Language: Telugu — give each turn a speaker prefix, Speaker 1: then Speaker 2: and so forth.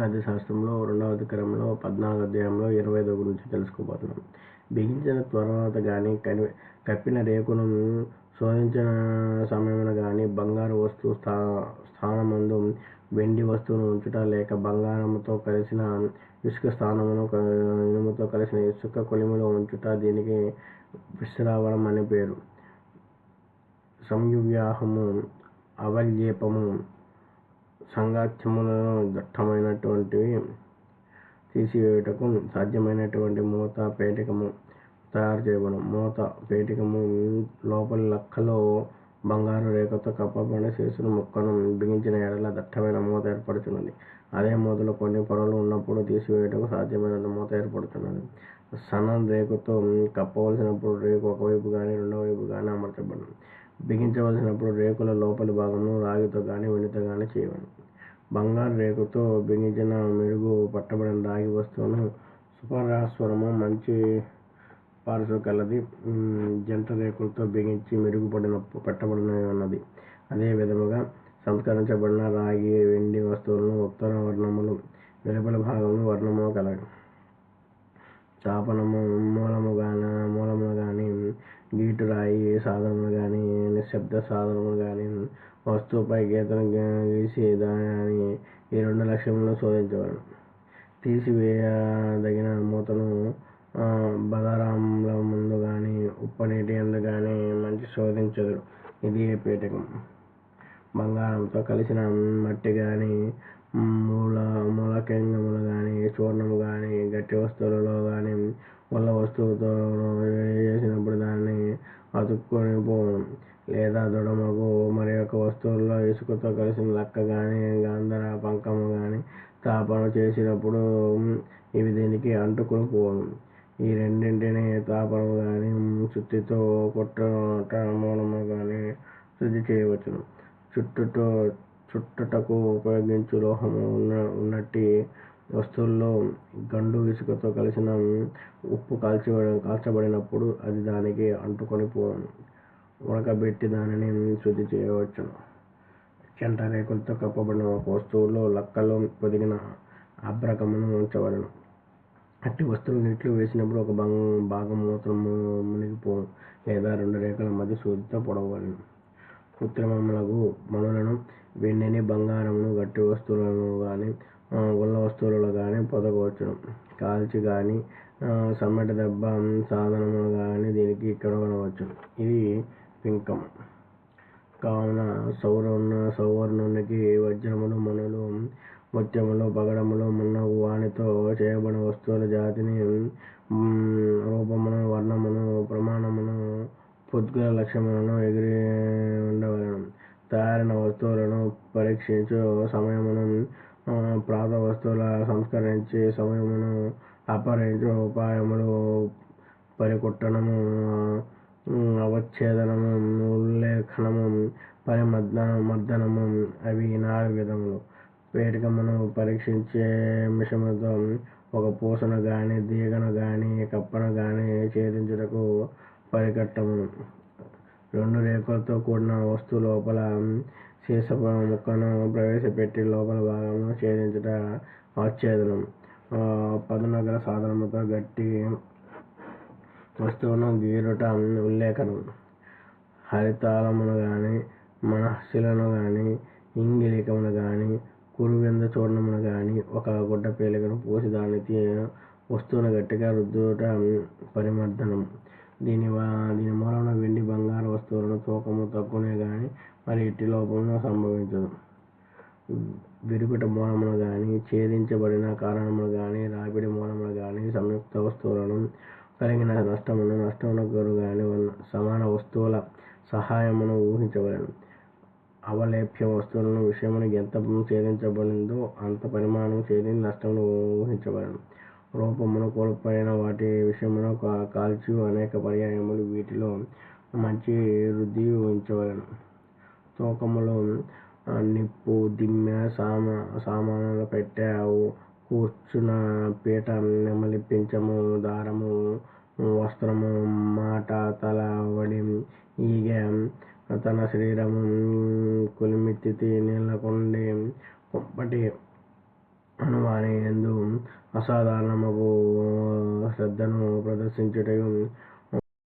Speaker 1: అంతరార్థ శాస్త్రంలో రెండవ అధికారంలో పద్నాలుగు అధ్యాయంలో ఇరవై ఐదు గురించి తెలుసుకోబోతున్నాం. బిగించిన త్వరత కానీ కని కప్పిన రేకును శోధించిన సమయమున కానీ బంగారు వస్తువు స్థా స్థానమందు వెండి వస్తువును ఉంచుట లేక బంగారముతో కలిసిన ఇసుక స్థానమును ఇనుముతో కలిసిన ఇసుక కొలిమిలో ఉంచుట దీనికి విశ్రావణం అని పేరు. సంయువ్యాహము అవల్యేపము సంగాత్యములను దట్టమైనటువంటివి తీసివేయుటకు సాధ్యమైనటువంటి మూత పేటికము తయారు చేయబడు మూత పేటికము లోపలి లక్కలో బంగారు రేఖతో కప్పబడిన శిశును ముక్కను బిగించిన ఎడల దట్టమైన మూత ఏర్పడుతున్నది అదే మూతలో కొన్ని పొరలు ఉన్నప్పుడు తీసివేయటకు సాధ్యమైనంత మూత ఏర్పడుతున్నది సన్న రేకుతో కప్పవలసినప్పుడు రేకు ఒకవైపు కానీ రెండో వైపు కానీ అమర్చబడింది బిగించవలసినప్పుడు రేకుల లోపలి భాగము రాగితో కానీ వెండితో కానీ చేయవను బంగారు రేకుతో బిగించిన మెరుగు పట్టబడిన రాగి వస్తువును సుపరాస్వరము మంచి పార్సు కలది జంట రేకులతో బిగించి మెరుగుపడిన పెట్టబడిన ఉన్నది అదే విధముగా సంస్కరించబడిన రాగి వెండి వస్తువులను ఉత్తర వర్ణములు వెలుపల భాగంలో వర్ణము కలదు చాపనము మూలము గాన కానీ గీటు రాయి సాధనములు కానీ నిశ్శబ్ద సాధనములు కానీ వస్తువుపై గీతను గీ- గీసి దాని ఈ రెండు లక్ష్యములను శోధించవలను. తీసివేయదగిన మూతను ఆ, బదారాముల ముందు కానీ ఉప్పనీటి ఎందు కానీ మంచి శోధించదు ఇది పీఠకం. బంగారంతో కలిసిన మట్టి కానీ మూల మూలకెంగములు కానీ చూర్ణము కానీ గట్టి వస్తువులలో కానీ వల్ల వస్తువుతో వేడి చేసినప్పుడు దాన్ని అతుక్కొని పోవడం. లేదా దృఢమగు మరి యొక్క వస్తువుల్లో ఇసుకతో కలిసిన లక్క కానీ గంధర పంకము కానీ తాపన చేసినప్పుడు ఇవి దీనికి అంటుకొని పోవడం. ఈ రెండింటిని తాపన కానీ సుత్తితో కొట్టట మూలము కానీ శుద్ధి చేయవచ్చును. చుట్టుతో చుట్టుటకు ఉపయోగించు లోహము ఉన్న ఉన్నట్టి వస్తువుల్లో గండు ఇసుకతో కలిసిన ఉప్పు కాల్చి కాల్చబడినప్పుడు అది దానికి అంటుకొని పోను ఉడకబెట్టి దానిని శుద్ధి చేయవచ్చును చెంట రేకులతో కప్పబడిన ఒక వస్తువులో లక్కలో పొదిగిన అభ్రకమును ఉంచబడను అట్టి వస్తువులు నీటిలో వేసినప్పుడు ఒక భాగం భాగం మూత్రం మునిగిపో లేదా రెండు రేఖల మధ్య సూదితో పొడవలను కృత్రిమములకు మణులను వెండిని బంగారమును గట్టి వస్తువులను కానీ గుల్ల వస్తువులలో కానీ పొదగవచ్చును. కాల్చి కానీ సమ్మటి దెబ్బ సాధనములు కానీ దీనికి ఇక్కడ ఇది పింకం కావున సౌరన్న సౌవర్ణునికి వజ్రములు మణులు ముత్యములు పగడములు మున్నగు వానితో చేయబడిన వస్తువుల జాతిని రూపమును వర్ణమును ప్రమాణమును పొద్దుగల లక్ష్యములను ఎగిరి ఉండవలను. తయారైన వస్తువులను పరీక్షించు సమయమును పాత ప్రాత వస్తువుల సంస్కరించి సమయమును అపహరించు ఉపాయములు పరికుట్టనము అవచ్ఛేదనము ఉల్లేఖనము పరిమర్దన మర్దనము అవి నాలుగు విధములు. పేటికమును పరీక్షించే మిషముతో ఒక పూసను గాని తీగను గాని కప్పను గాని ఛేదించుటకు పరికట్టము రెండు రేకులతో కూడిన వస్తువు లోపల సీసపు ముక్కను ప్రవేశపెట్టి లోపల భాగమును ఛేదించుట ఆచ్ఛేదనం. ఆ, పదునగల సాధనముతో గట్టి వస్తువును గీరుట ఉల్లేఖనం. హరితాళమును గాని మనశిలను గాని ఇంగిలికమును గాని కురువింద చూర్ణమును గాని ఒక గుడ్డ పేలికను పూసి దానికి వస్తువును గట్టిగా రుద్దుట పరిమర్దనం. దీని వా- దీని మూలన వెండి బంగారు వస్తువులను తూకము తక్కువనే గాని మరి ఇట్టి లోపమును సంభవించదు. విరుగుట మూలమును గాని ఛేదించబడిన కారణములు గాని రాపిడి మూలములు గాని సంయుక్త వస్తువులను కలిగిన నష్టమును నష్టమునకు గాని ఉన్న సమాన వస్తువుల సహాయమును ఊహించవలెను. అవలేప్య వస్తువులను విషయమును ఎంత ఛేదించబడిందో అంత పరిమాణం ఛేదించి నష్టమును ఊహించవలెను. రూపమును కోల్పోయిన వాటి విషయమును కా- కాల్చి అనేక పర్యాయములు వీటిలో మంచి వృద్ధి ఊహించవలెను. తూకములో నిప్పు దిమ్మె సామా సామానుల పెట్టె కూర్చున్న పీట నెమలి పించము దారము వస్త్రము మాట తల వడి ఈగ తన శరీరము కొలిమిత్తి నీళ్ళకుండి, కుంపటి అనువాని యందు అసాధారణమగు శ్రద్ధను ప్రదర్శించుటయు